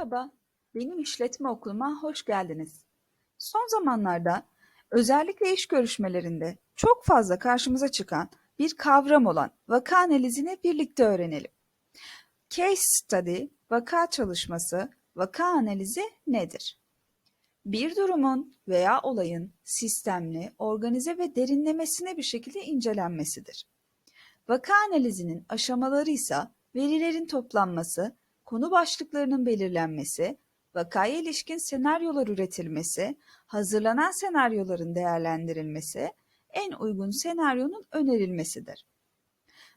Merhaba, benim işletme okuluma hoş geldiniz. Son zamanlarda özellikle iş görüşmelerinde çok fazla karşımıza çıkan bir kavram olan vaka analizini birlikte öğrenelim. Case study, vaka çalışması, vaka analizi nedir? Bir durumun veya olayın sistemli, organize ve derinlemesine bir şekilde incelenmesidir. Vaka analizinin aşamaları ise verilerin toplanması, konu başlıklarının belirlenmesi, vakaya ilişkin senaryolar üretilmesi, hazırlanan senaryoların değerlendirilmesi, en uygun senaryonun önerilmesidir.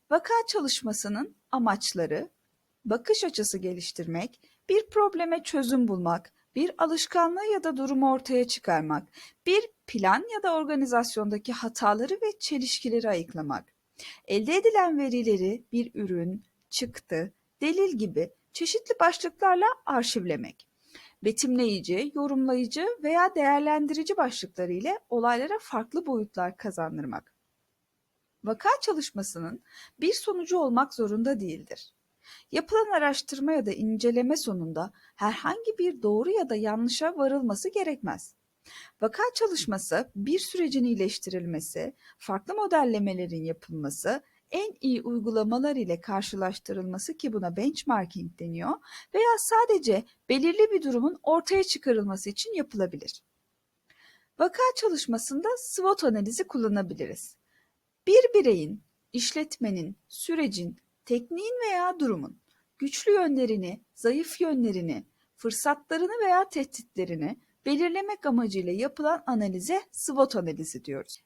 Vaka çalışmasının amaçları, bakış açısı geliştirmek, bir probleme çözüm bulmak, bir alışkanlığı ya da durumu ortaya çıkarmak, bir plan ya da organizasyondaki hataları ve çelişkileri ayıklamak, elde edilen verileri bir ürün, çıktı, delil gibi çeşitli başlıklarla arşivlemek. Betimleyici, yorumlayıcı veya değerlendirici başlıkları ile olaylara farklı boyutlar kazandırmak. Vaka çalışmasının bir sonucu olmak zorunda değildir. Yapılan araştırma ya da inceleme sonunda herhangi bir doğru ya da yanlışa varılması gerekmez. Vaka çalışması bir sürecin iyileştirilmesi, farklı modellemelerin yapılması, en iyi uygulamalar ile karşılaştırılması ki buna benchmarking deniyor veya sadece belirli bir durumun ortaya çıkarılması için yapılabilir. Vaka çalışmasında SWOT analizi kullanabiliriz. Bir bireyin, işletmenin, sürecin, tekniğin veya durumun güçlü yönlerini, zayıf yönlerini, fırsatlarını veya tehditlerini belirlemek amacıyla yapılan analize SWOT analizi diyoruz.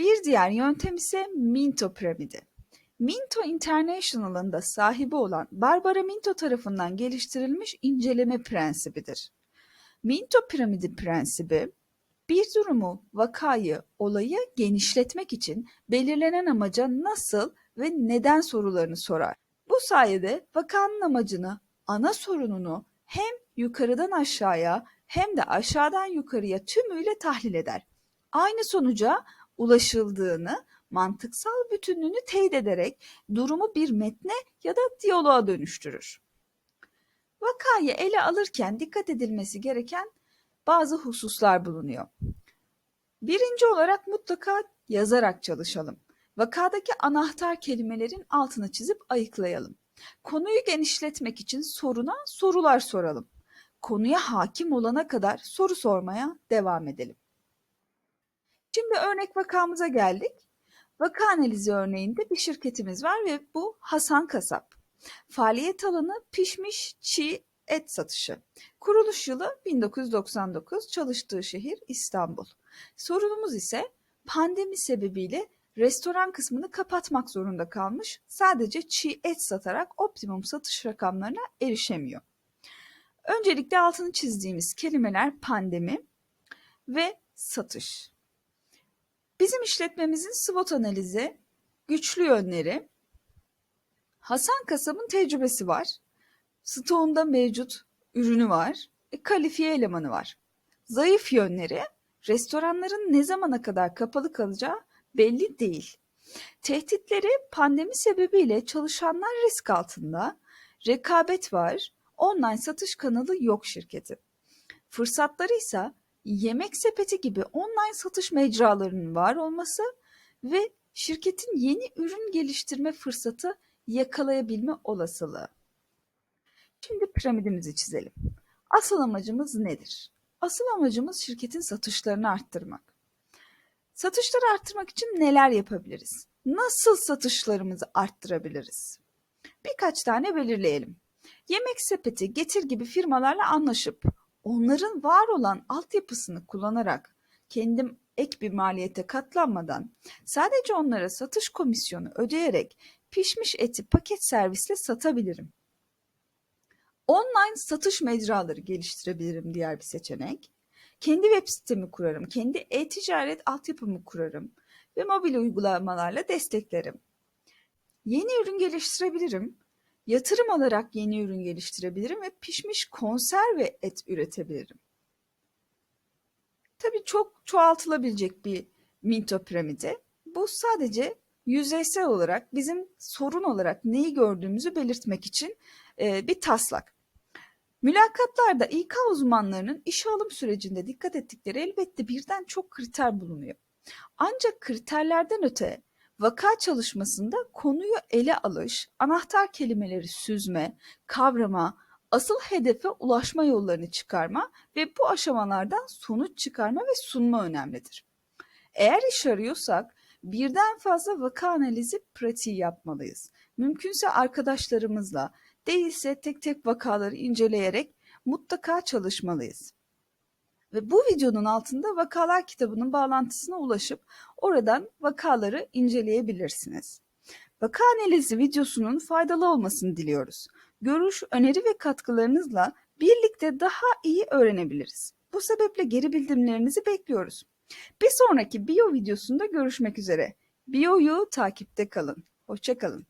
Bir diğer yöntem ise Minto piramidi. Minto International'ın da sahibi olan Barbara Minto tarafından geliştirilmiş inceleme prensibidir. Minto piramidi prensibi, bir durumu, vakayı, olayı genişletmek için belirlenen amaca nasıl ve neden sorularını sorar. Bu sayede vakanın amacını, ana sorununu hem yukarıdan aşağıya hem de aşağıdan yukarıya tümüyle tahlil eder. Aynı sonuca ulaşıldığını mantıksal bütünlüğünü teyit ederek durumu bir metne ya da diyaloğa dönüştürür. Vakayı ele alırken dikkat edilmesi gereken bazı hususlar bulunuyor. Birinci olarak mutlaka yazarak çalışalım. Vakadaki anahtar kelimelerin altını çizip ayıklayalım. Konuyu genişletmek için soruna sorular soralım. Konuya hakim olana kadar soru sormaya devam edelim. Şimdi örnek vakamıza geldik. Vaka analizi örneğinde bir şirketimiz var ve bu Hasan Kasap. Faaliyet alanı pişmiş çiğ et satışı. Kuruluş yılı 1999, çalıştığı şehir İstanbul. Sorunumuz ise pandemi sebebiyle restoran kısmını kapatmak zorunda kalmış. Sadece çiğ et satarak optimum satış rakamlarına erişemiyor. Öncelikle altını çizdiğimiz kelimeler pandemi ve satış. Bizim işletmemizin SWOT analizi, güçlü yönleri, Hasan Kasab'ın tecrübesi var, stoğunda mevcut ürünü var, e, kalifiye elemanı var. Zayıf yönleri, restoranların ne zamana kadar kapalı kalacağı belli değil. Tehditleri pandemi sebebiyle çalışanlar risk altında, rekabet var, online satış kanalı yok şirketi. Fırsatları ise yemek sepeti gibi online satış mecralarının var olması ve şirketin yeni ürün geliştirme fırsatı yakalayabilme olasılığı. Şimdi piramidimizi çizelim. Asıl amacımız nedir? Asıl amacımız şirketin satışlarını arttırmak. Satışları arttırmak için neler yapabiliriz? Nasıl satışlarımızı arttırabiliriz? Birkaç tane belirleyelim. Yemek sepeti, getir gibi firmalarla anlaşıp onların var olan altyapısını kullanarak kendim ek bir maliyete katlanmadan sadece onlara satış komisyonu ödeyerek pişmiş eti paket servisle satabilirim. Online satış mecraları geliştirebilirim diğer bir seçenek. Kendi web sitemi kurarım, kendi e-ticaret altyapımı kurarım ve mobil uygulamalarla desteklerim. Yeni ürün geliştirebilirim Yatırım alarak yeni ürün geliştirebilirim ve pişmiş konserve et üretebilirim. Tabii çok çoğaltılabilecek bir Minto piramidi. Bu sadece yüzeysel olarak bizim sorun olarak neyi gördüğümüzü belirtmek için bir taslak. Mülakatlarda İK uzmanlarının işe alım sürecinde dikkat ettikleri elbette birden çok kriter bulunuyor. Ancak kriterlerden öte vaka çalışmasında konuyu ele alış, anahtar kelimeleri süzme, kavrama, asıl hedefe ulaşma yollarını çıkarma ve bu aşamalardan sonuç çıkarma ve sunma önemlidir. Eğer iş arıyorsak birden fazla vaka analizi pratiği yapmalıyız. Mümkünse arkadaşlarımızla, değilse tek tek vakaları inceleyerek mutlaka çalışmalıyız. Ve bu videonun altında vakalar kitabının bağlantısına ulaşıp oradan vakaları inceleyebilirsiniz. Vaka analizi videosunun faydalı olmasını diliyoruz. Görüş, öneri ve katkılarınızla birlikte daha iyi öğrenebiliriz. Bu sebeple geri bildirimlerinizi bekliyoruz. Bir sonraki biyo videosunda görüşmek üzere. Biyo'yu takipte kalın. Hoşçakalın.